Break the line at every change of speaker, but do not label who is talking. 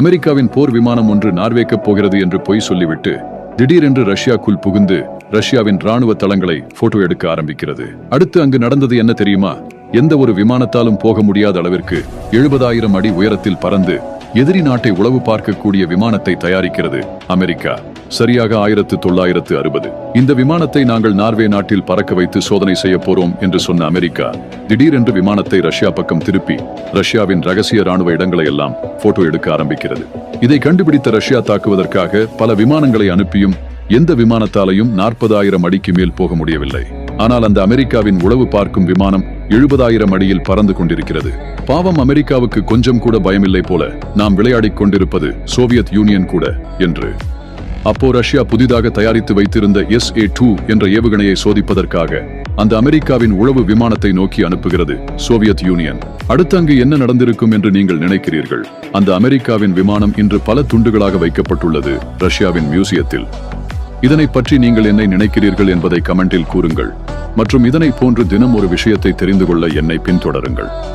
அமெரிக்காவின் போர் விமானம் ஒன்று நார்வேக்கப் போகிறது என்று பொய் சொல்லிவிட்டு திடீரென்று ரஷ்யாக்குள் புகுந்து ரஷ்யாவின் ராணுவ தளங்களை போட்டோ எடுக்க ஆரம்பிக்கிறது. அடுத்து அங்கு நடந்தது என்ன தெரியுமா? எந்த ஒரு விமானத்தாலும் போக முடியாத அளவிற்கு எழுபதாயிரம் அடி உயரத்தில் பறந்து எதிரி நாட்டை உளவு பார்க்கக்கூடிய விமானத்தை தயாரிக்கிறது அமெரிக்கா. சரியாக ஆயிரத்து தொள்ளாயிரத்து அறுபது. இந்த விமானத்தை நாங்கள் நார்வே நாட்டில் பறக்க வைத்து சோதனை செய்ய போறோம் என்று சொன்ன அமெரிக்கா திடீரென்று விமானத்தை ரஷ்யா பக்கம் திருப்பி ரஷ்யாவின் ரகசிய ராணுவ இடங்களை எல்லாம் போட்டோ எடுக்க ஆரம்பிக்கிறது. இதை கண்டுபிடித்த ரஷ்யா தாக்குவதற்காக பல விமானங்களை அனுப்பியும் எந்த விமானத்தாலையும் நாற்பதாயிரம் அடிக்கு மேல் போக முடியவில்லை. ஆனால் அந்த அமெரிக்காவின் உளவு பார்க்கும் விமானம் எழுபதாயிரம் அடியில் பறந்து கொண்டிருக்கிறது. பாவம் அமெரிக்காவுக்கு கொஞ்சம் கூட பயமில்லை போல நாம் விளையாடிக் கொண்டிருப்பது சோவியத் யூனியன் கூட என்று. அப்போ ரஷ்யா புதிதாக தயாரித்து வைத்திருந்த எஸ் ஏ டூ என்ற ஏவுகணையை சோதிப்பதற்காக அந்த அமெரிக்காவின் உளவு விமானத்தை நோக்கி அனுப்புகிறது சோவியத் யூனியன். அடுத்து அங்கு என்ன நடந்திருக்கும் என்று நீங்கள் நினைக்கிறீர்கள்? அந்த அமெரிக்காவின் விமானம் இன்று பல துண்டுகளாக வைக்கப்பட்டுள்ளது ரஷ்யாவின் மியூசியத்தில். இதனை பற்றி நீங்கள் என்னை நினைக்கிறீர்கள் என்பதை கமெண்டில் கூறுங்கள். மற்றும் இதனை போன்று தினம் ஒரு விஷயத்தை தெரிந்து கொள்ள என்னை பின்தொடருங்கள்.